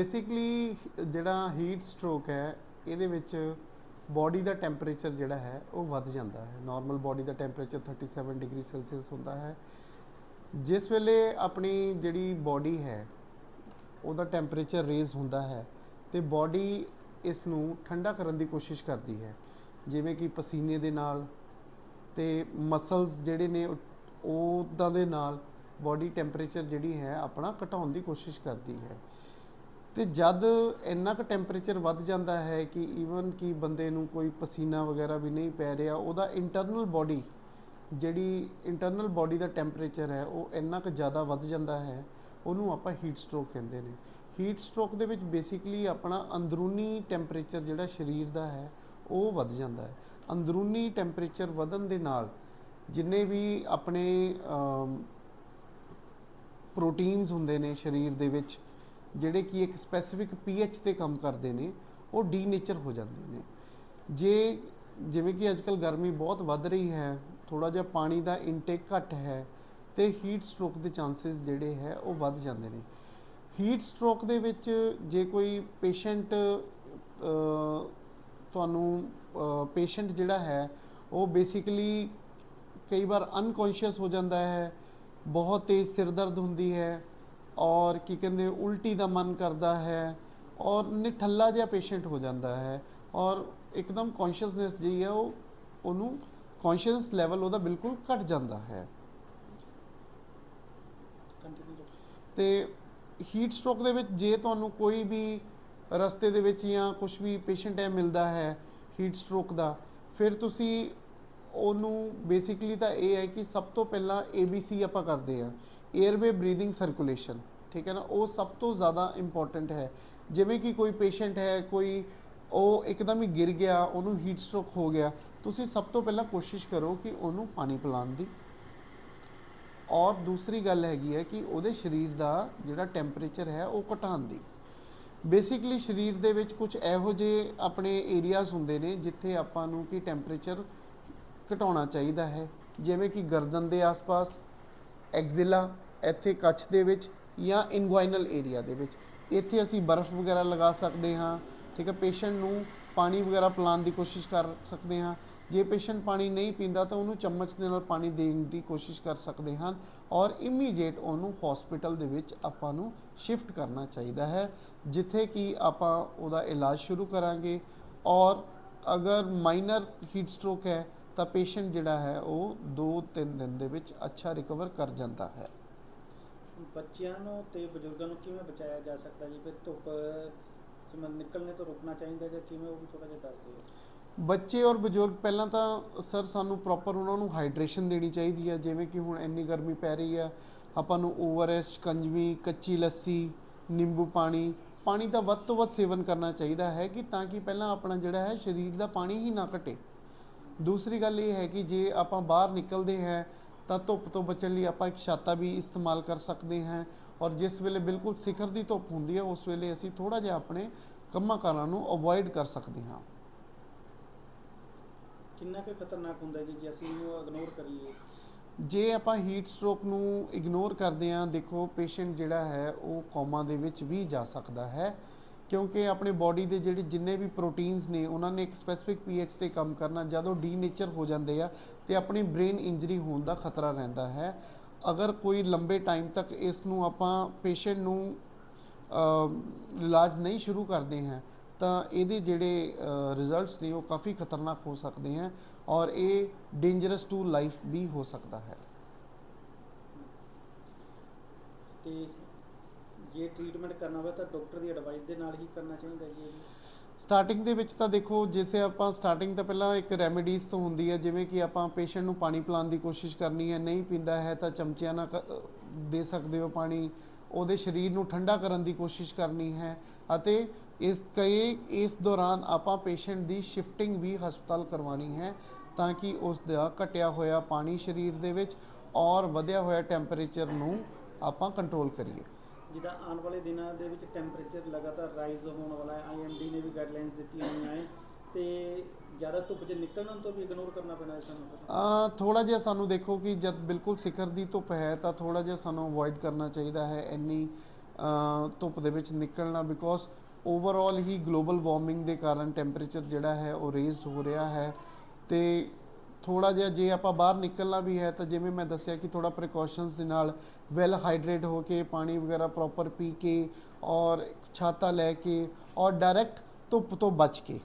Basically ਜਿਹੜਾ heat stroke ਹੈ, ਇਹਦੇ ਵਿੱਚ ਬਾਡੀ ਦਾ ਟੈਂਪਰੇਚਰ ਜਿਹੜਾ ਹੈ, ਉਹ ਵੱਧ ਜਾਂਦਾ ਹੈ। ਨਾਰਮਲ ਬਾਡੀ ਦਾ ਟੈਂਪਰੇਚਰ 37 ਡਿਗਰੀ ਸੈਲਸੀਅਸ ਹੁੰਦਾ ਹੈ। ਜਿਸ ਵੇਲੇ ਆਪਣੀ ਜਿਹੜੀ ਬਾਡੀ ਹੈ, ਉਹਦਾ ਟੈਂਪਰੇਚਰ ਰੇਜ਼ ਹੁੰਦਾ ਹੈ ਤੇ ਬਾਡੀ ਇਸ ਨੂੰ ਠੰਡਾ ਕਰਨ ਦੀ ਕੋਸ਼ਿਸ਼ ਕਰਦੀ ਹੈ। ਜਿਵੇਂ ਕਿ ਪਸੀਨੇ ਦੇ ਨਾਲ ਤੇ ਮਸਲਸ ਜਿਹੜੇ ਨੇ, ਉਹ- ਉਹਦਾਂ ਦੇ ਨਾਲ ਬਾਡੀ ਟੈਂਪਰੇਚਰ ਜਿਹੜੀ ਹੈ, ਆਪਣਾ ਘਟਾਉਣ ਦੀ ਕੋਸ਼ਿਸ਼ ਕਰਦੀ ਹੈ। ਤੇ ਜਦ ਇੰਨਾ ਕੁ ਟੈਂਪਰੇਚਰ ਵੱਧ ਜਾਂਦਾ ਹੈ ਕਿ ਈਵਨ ਕਿ ਬੰਦੇ ਨੂੰ ਕੋਈ ਪਸੀਨਾ ਵਗੈਰਾ ਵੀ ਨਹੀਂ ਪੈ ਰਿਹਾ, ਉਹਦਾ ਇੰਟਰਨਲ ਬਾਡੀ ਜਿਹੜੀ ਇੰਟਰਨਲ ਬਾਡੀ ਦਾ ਟੈਂਪਰੇਚਰ ਹੈ, ਉਹ ਇੰਨਾ ਕੁ ਜ਼ਿਆਦਾ ਵੱਧ ਜਾਂਦਾ ਹੈ, ਉਹਨੂੰ ਆਪਾਂ ਹੀਟ ਸਟ੍ਰੋਕ ਕਹਿੰਦੇ ਨੇ। ਹੀਟ ਸਟ੍ਰੋਕ ਦੇ ਵਿੱਚ ਬੇਸਿਕਲੀ ਆਪਣਾ ਅੰਦਰੂਨੀ ਟੈਂਪਰੇਚਰ ਜਿਹੜਾ ਸਰੀਰ ਦਾ ਹੈ, ਉਹ ਵੱਧ ਜਾਂਦਾ ਹੈ। ਅੰਦਰੂਨੀ ਟੈਂਪਰੇਚਰ ਵਧਣ ਦੇ ਨਾਲ ਜਿੰਨੇ ਵੀ ਆਪਣੇ ਪ੍ਰੋਟੀਨਸ ਹੁੰਦੇ ਨੇ ਸਰੀਰ ਦੇ ਵਿੱਚ ਜਿਹੜੇ ਕਿ ਇੱਕ ਸਪੈਸੀਫਿਕ ਪੀਐਚ ਤੇ ਕੰਮ ਕਰਦੇ ਨੇ, ਉਹ ਡੀਨੇਚਰ ਹੋ ਜਾਂਦੇ ਨੇ। ਜੇ ਜਿਵੇਂ ਕਿ ਅੱਜਕੱਲ ਗਰਮੀ ਬਹੁਤ ਵੱਧ ਰਹੀ ਹੈ ਥੋੜਾ ਜਿਹਾ ਪਾਣੀ ਦਾ ਇਨਟੇਕ ਘੱਟ ਹੈ, ਤੇ ਹੀਟ ਸਟ੍ਰੋਕ ਦੇ ਚਾਂਸਸ ਜਿਹੜੇ ਹੈ, ਉਹ ਵੱਧ ਜਾਂਦੇ ਨੇ। ਹੀਟ ਸਟ੍ਰੋਕ ਦੇ ਵਿੱਚ ਜੇ ਕੋਈ ਪੇਸ਼ੈਂਟ ਤੁਹਾਨੂੰ ਪੇਸ਼ੈਂਟ ਜਿਹੜਾ ਹੈ, ਉਹ ਬੇਸਿਕਲੀ ਕਈ ਵਾਰ ਅਨਕੌਂਸ਼ੀਅਸ ਹੋ ਜਾਂਦਾ ਹੈ, ਬਹੁਤ ਤੇਜ਼ ਸਿਰ ਦਰਦ ਹੁੰਦੀ ਹੈ ਔਰ ਕੀ ਕਹਿੰਦੇ ਉਲਟੀ ਦਾ ਮਨ ਕਰਦਾ ਹੈ ਔਰ ਨਿਠੱਲਾ ਜਿਹਾ ਪੇਸ਼ੈਂਟ ਹੋ ਜਾਂਦਾ ਹੈ ਔਰ ਇੱਕਦਮ ਕੌਂਸ਼ੀਅਸਨੈਸ ਜਿਹੀ ਹੈ ਉਹ, ਉਹਨੂੰ ਕੌਂਸ਼ੀਅਸ ਲੈਵਲ ਉਹਦਾ ਬਿਲਕੁਲ ਘਟ ਜਾਂਦਾ ਹੈ। ਕੰਟੀਨਿਊ ਤੇ ਹੀਟ ਸਟ੍ਰੋਕ ਦੇ ਵਿੱਚ ਜੇ ਤੁਹਾਨੂੰ ਕੋਈ ਵੀ ਰਸਤੇ ਦੇ ਵਿੱਚ ਜਾਂ ਕੁਝ ਵੀ ਪੇਸ਼ੈਂਟ ਹੈ ਮਿਲਦਾ ਹੈ ਹੀਟ ਸਟ੍ਰੋਕ ਦਾ, ਫਿਰ ਤੁਸੀਂ ਉਹਨੂੰ ਬੇਸਿਕਲੀ ਤਾਂ ਇਹ ਹੈ ਕਿ ਸਭ ਤੋਂ ਪਹਿਲਾਂ ABC ਆਪਾਂ ਕਰਦੇ ਆ 에ਅਰਵੇ ਬਰੀਥਿੰਗ ਸਰਕੂਲੇਸ਼ਨ ਠੀਕ ਹੈ ਨਾ, ਉਹ ਸਭ ਤੋਂ ਜ਼ਿਆਦਾ ਇੰਪੋਰਟੈਂਟ ਹੈ। ਜਿਵੇਂ ਕਿ ਕੋਈ ਪੇਸ਼ੈਂਟ ਹੈ, ਕੋਈ ਉਹ ਇੱਕਦਮ ਹੀ ਗਿਰ ਗਿਆ, ਉਹਨੂੰ ਹੀਟ ਸਟ੍ਰੋਕ ਹੋ ਗਿਆ, ਤੁਸੀਂ ਸਭ ਤੋਂ ਪਹਿਲਾਂ ਕੋਸ਼ਿਸ਼ ਕਰੋ ਕਿ ਉਹਨੂੰ ਪਾਣੀ ਪਿਲਾਉਣ ਦੀ। ਔਰ ਦੂਸਰੀ ਗੱਲ ਹੈਗੀ ਹੈ ਕਿ ਉਹਦੇ ਸਰੀਰ ਦਾ ਜਿਹੜਾ ਟੈਂਪਰੇਚਰ ਹੈ, ਉਹ ਘਟਾਉਣ ਦੀ। ਬੇਸਿਕਲੀ ਸਰੀਰ ਦੇ ਵਿੱਚ ਕੁਝ ਇਹੋ ਜਿਹੇ ਆਪਣੇ ਏਰੀਆਜ਼ ਹੁੰਦੇ ਨੇ, ਜਿੱਥੇ ਆਪਾਂ ਨੂੰ ਕਿ ਟੈਂਪਰੇਚਰ ਘਟਾਉਣਾ ਚਾਹੀਦਾ ਹੈ। ਜਿਵੇਂ ਕਿ ਗਰਦਨ ਦੇ ਆਸ-ਪਾਸ ਐਕਜ਼ਿਲਾ ਇੱਥੇ ਕੱਛ ਦੇ ਵਿੱਚ ਜਾਂ ਇਨਗੁਆਇਨਲ ਏਰੀਆ ਦੇ ਵਿੱਚ। ਇੱਥੇ ਅਸੀਂ ਬਰਫ਼ ਵਗੈਰਾ ਲਗਾ ਸਕਦੇ ਹਾਂ, ਠੀਕ ਹੈ, ਪੇਸ਼ੈਂਟ ਨੂੰ ਪਾਣੀ ਵਗੈਰਾ ਪਿਲਾਉਣ ਦੀ ਕੋਸ਼ਿਸ਼ ਕਰ ਸਕਦੇ ਹਾਂ। ਜੇ ਪੇਸ਼ੈਂਟ ਪਾਣੀ ਨਹੀਂ ਪੀਂਦਾ ਤਾਂ ਉਹਨੂੰ ਚਮਚ ਦੇ ਨਾਲ ਪਾਣੀ ਦੇਣ ਦੀ ਕੋਸ਼ਿਸ਼ ਕਰ ਸਕਦੇ ਹਨ ਔਰ ਇਮੀਡੀਏਟ ਉਹਨੂੰ ਹਸਪੀਟਲ ਦੇ ਵਿੱਚ ਆਪਾਂ ਨੂੰ ਸ਼ਿਫਟ ਕਰਨਾ ਚਾਹੀਦਾ ਹੈ, ਜਿੱਥੇ ਕਿ ਆਪਾਂ ਉਹਦਾ ਇਲਾਜ ਸ਼ੁਰੂ ਕਰਾਂਗੇ ਔਰ ਅਗਰ ਮਾਈਨਰ ਹੀਟ ਸਟ੍ਰੋਕ ਹੈ ਤਾਂ ਪੇਸ਼ੈਂਟ ਜਿਹੜਾ ਹੈ ਉਹ 2-3 ਦਿਨ ਦੇ ਵਿੱਚ ਅੱਛਾ ਰਿਕਵਰ ਕਰ ਜਾਂਦਾ ਹੈ। ਬੱਚਿਆਂ ਨੂੰ ਤੇ ਬਜ਼ੁਰਗਾਂ ਨੂੰ ਕਿਵੇਂ ਬਚਾਇਆ ਜਾ ਸਕਦਾ ਜੀ? ਫਿਰ ਧੁੱਪ, ਜਿਵੇਂ ਨਿਕਲਣੇ ਤੋਂ ਰੋਕਣਾ ਚਾਹੀਦਾ ਜਾਂ ਕਿਵੇਂ ਉਹ ਵੀ ਥੋੜਾ ਜਿਹਾ ਦੱਸ ਦਿਓ। ਬੱਚੇ ਔਰ ਬਜ਼ੁਰਗ ਪਹਿਲਾਂ ਤਾਂ ਸਰ ਸਾਨੂੰ ਪ੍ਰੋਪਰ ਉਹਨਾਂ ਨੂੰ ਹਾਈਡਰੇਸ਼ਨ ਦੇਣੀ ਚਾਹੀਦੀ ਹੈ ਜਿਵੇਂ ਕਿ ਹੁਣ ਇੰਨੀ ਗਰਮੀ ਪੈ ਰਹੀ ਹੈ ਆਪਾਂ ਨੂੰ ਓਵਰਐਸ ਕੰਜਵੀ, ਕੱਚੀ ਲੱਸੀ, ਨਿੰਬੂ ਪਾਣੀ ਪਾਣੀ ਦਾ ਵੱਧ ਤੋਂ ਵੱਧ ਸੇਵਨ ਕਰਨਾ ਚਾਹੀਦਾ ਹੈ ਕਿ ਤਾਂ ਕਿ ਪਹਿਲਾਂ ਆਪਣਾ ਜਿਹੜਾ ਹੈ, ਸਰੀਰ ਦਾ ਪਾਣੀ ਹੀ ਨਾ ਘਟੇ। ਦੂਸਰੀ ਗੱਲ ਇਹ ਹੈ ਕਿ ਜੇ ਆਪਾਂ ਬਾਹਰ ਨਿਕਲਦੇ ਹਾਂ ਤਾਂ ਧੁੱਪ ਤੋਂ ਬਚਣ ਲਈ ਆਪਾਂ ਇੱਕ ਛਾਤਾ ਵੀ ਇਸਤੇਮਾਲ ਕਰ ਸਕਦੇ ਹਾਂ ਔਰ ਜਿਸ ਵੇਲੇ ਬਿਲਕੁਲ ਸਿਖਰ ਦੀ ਧੁੱਪ ਹੁੰਦੀ ਹੈ ਉਸ ਵੇਲੇ ਅਸੀਂ ਥੋੜਾ ਜਿਹਾ ਆਪਣੇ ਕੰਮਾਂ ਕਾਰਾਂ ਨੂੰ ਅਵੋਇਡ ਕਰ ਸਕਦੇ ਹਾਂ। ਕਿੰਨਾ ਕੁ ਖਤਰਨਾਕ ਹੁੰਦਾ ਜੀ ਜੇ ਅਸੀਂ ਇਹਨੂੰ ਇਗਨੋਰ ਕਰੀਏ? ਜੇ ਆਪਾਂ ਹੀਟ ਸਟ੍ਰੋਕ ਨੂੰ ਇਗਨੋਰ ਕਰਦੇ ਹਾਂ ਦੇਖੋ ਪੇਸ਼ੈਂਟ ਜਿਹੜਾ ਹੈ ਉਹ ਕੋਮਾ ਦੇ ਵਿੱਚ ਵੀ ਜਾ ਸਕਦਾ ਹੈ। ਕਿਉਂਕਿ ਆਪਣੇ ਬਾਡੀ ਦੇ ਜਿਹੜੇ ਜਿੰਨੇ ਵੀ ਪ੍ਰੋਟੀਨਸ ਨੇ, ਉਹਨਾਂ ਨੇ ਇੱਕ ਸਪੈਸੀਫਿਕ ਪੀਐਚ ਤੇ ਕੰਮ ਕਰਨਾ, ਜਦੋਂ ਡੀਨੇਚਰ ਹੋ ਜਾਂਦੇ ਆ, ਤੇ ਆਪਣੀ ਬ੍ਰੇਨ ਇੰਜਰੀ ਹੋਣ ਦਾ ਖਤਰਾ ਰਹਿੰਦਾ ਹੈ। ਅਗਰ ਕੋਈ ਲੰਬੇ ਟਾਈਮ ਤੱਕ ਇਸ ਨੂੰ ਆਪਾਂ ਪੇਸ਼ੈਂਟ ਨੂੰ ਇਲਾਜ ਨਹੀਂ ਸ਼ੁਰੂ ਕਰਦੇ ਹਾਂ, ਤਾਂ ਇਹਦੇ ਜਿਹੜੇ ਰਿਜ਼ਲਟਸ ਨੇ, ਉਹ ਕਾਫੀ ਖਤਰਨਾਕ ਹੋ ਸਕਦੇ ਹਨ ਔਰ ਇਹ ਡੇਂਜਰਸ ਟੂ ਲਾਈਫ ਵੀ ਹੋ ਸਕਦਾ ਹੈ। ਤੇ ਜੇ ਟ੍ਰੀਟਮੈਂਟ ਕਰਨਾ ਹੋਵੇ ਤਾਂ ਡਾਕਟਰ ਦੀ ਐਡਵਾਈਸ ਦੇ ਨਾਲ ਹੀ ਕਰਨਾ ਚਾਹੀਦਾ ਜੀ ਸਟਾਰਟਿੰਗ ਦੇ ਵਿੱਚ ਤਾਂ ਦੇਖੋ, ਜਿਵੇਂ ਆਪਾਂ ਸਟਾਰਟਿੰਗ ਤਾਂ ਪਹਿਲਾਂ ਇੱਕ ਰੈਮੇਡੀਜ਼ ਤੋਂ ਹੁੰਦੀ ਹੈ, ਜਿਵੇਂ ਕਿ ਆਪਾਂ ਪੇਸ਼ੈਂਟ ਨੂੰ ਪਾਣੀ ਪਿਲਾਉਣ ਦੀ ਕੋਸ਼ਿਸ਼ ਕਰਨੀ ਹੈ, ਨਹੀਂ ਪੀਂਦਾ ਹੈ ਤਾਂ ਚਮਚਿਆਂ ਨਾਲ ਕ- ਦੇ ਸਕਦੇ ਹੋ ਪਾਣੀ। ਉਹਦੇ ਸਰੀਰ ਨੂੰ ਠੰਡਾ ਕਰਨ ਦੀ ਕੋਸ਼ਿਸ਼ ਕਰਨੀ ਹੈ ਅਤੇ ਇਸ ਕਈ, ਇਸ ਦੌਰਾਨ ਆਪਾਂ ਪੇਸ਼ੈਂਟ ਦੀ ਸ਼ਿਫਟਿੰਗ ਵੀ ਹਸਪਤਾਲ ਕਰਵਾਉਣੀ ਹੈ ਤਾਂ ਕਿ ਉਸ ਦਾ ਘਟਿਆ ਹੋਇਆ ਪਾਣੀ ਸਰੀਰ ਦੇ ਵਿੱਚ ਔਰ ਵਧਿਆ ਹੋਇਆ ਟੈਂਪਰੇਚਰ ਨੂੰ ਆਪਾਂ ਕੰਟਰੋਲ ਕਰੀਏ। ਜਿੱਦਾਂ ਆਉਣ ਵਾਲੇ ਦਿਨਾਂ ਦੇ ਵਿੱਚ ਟੈਂਪਰੇਚਰ ਲਗਾਤਾਰ ਰਾਈਜ਼ ਹੋਣ ਵਾਲਾ ਹੈ ਆਈਐਮਡੀ ਨੇ ਵੀ ਗਾਈਡਲਾਈਨਸ ਦਿੱਤੀਆਂ ਹੋਈਆਂ ਹੈ ਤੇ ਜ਼ਿਆਦਾ ਧੁੱਪ 'ਚ ਨਿਕਲਣ ਤੋਂ ਵੀ ਇਗਨੋਰ ਕਰਨਾ ਪੈਣਾ ਹੈ ਸਾਨੂੰ ਆ ਥੋੜਾ ਜਿਹਾ ਸਾਨੂੰ ਦੇਖੋ ਕਿ ਜਦ ਬਿਲਕੁਲ ਸਿਖਰ ਦੀ ਧੁੱਪ ਹੈ ਤਾਂ ਥੋੜਾ ਜਿਹਾ ਸਾਨੂੰ ਅਵੋਇਡ ਕਰਨਾ ਚਾਹੀਦਾ ਹੈ ਇੰਨੀ ਧੁੱਪ ਦੇ ਵਿੱਚ ਨਿਕਲਣਾ ਬਿਕੋਜ਼ ਓਵਰਆਲ ਹੀ ਗਲੋਬਲ ਵਾਰਮਿੰਗ ਦੇ ਕਾਰਨ ਟੈਂਪਰੇਚਰ ਜਿਹੜਾ ਹੈ ਉਹ ਰੇਜ਼ਡ ਹੋ ਰਿਹਾ ਹੈ ਤੇ ਥੋੜਾ ਜਿਹਾ ਜੇ ਆਪਾਂ ਬਾਹਰ ਨਿਕਲਣਾ ਵੀ ਹੈ ਤਾਂ ਜਿਵੇਂ ਮੈਂ ਦੱਸਿਆ ਕਿ ਥੋੜਾ ਪ੍ਰੀਕਾਸ਼ਨਸ ਦੇ ਨਾਲ ਵੈਲ ਹਾਈਡਰੇਟ ਹੋ ਕੇ ਪਾਣੀ ਵਗੈਰਾ ਪ੍ਰੋਪਰ ਪੀ ਕੇ ਔਰ ਛਾਤਾ ਲੈ ਕੇ ਔਰ ਡਾਇਰੈਕਟ ਧੁੱਪ ਤੋਂ ਬਚ ਕੇ।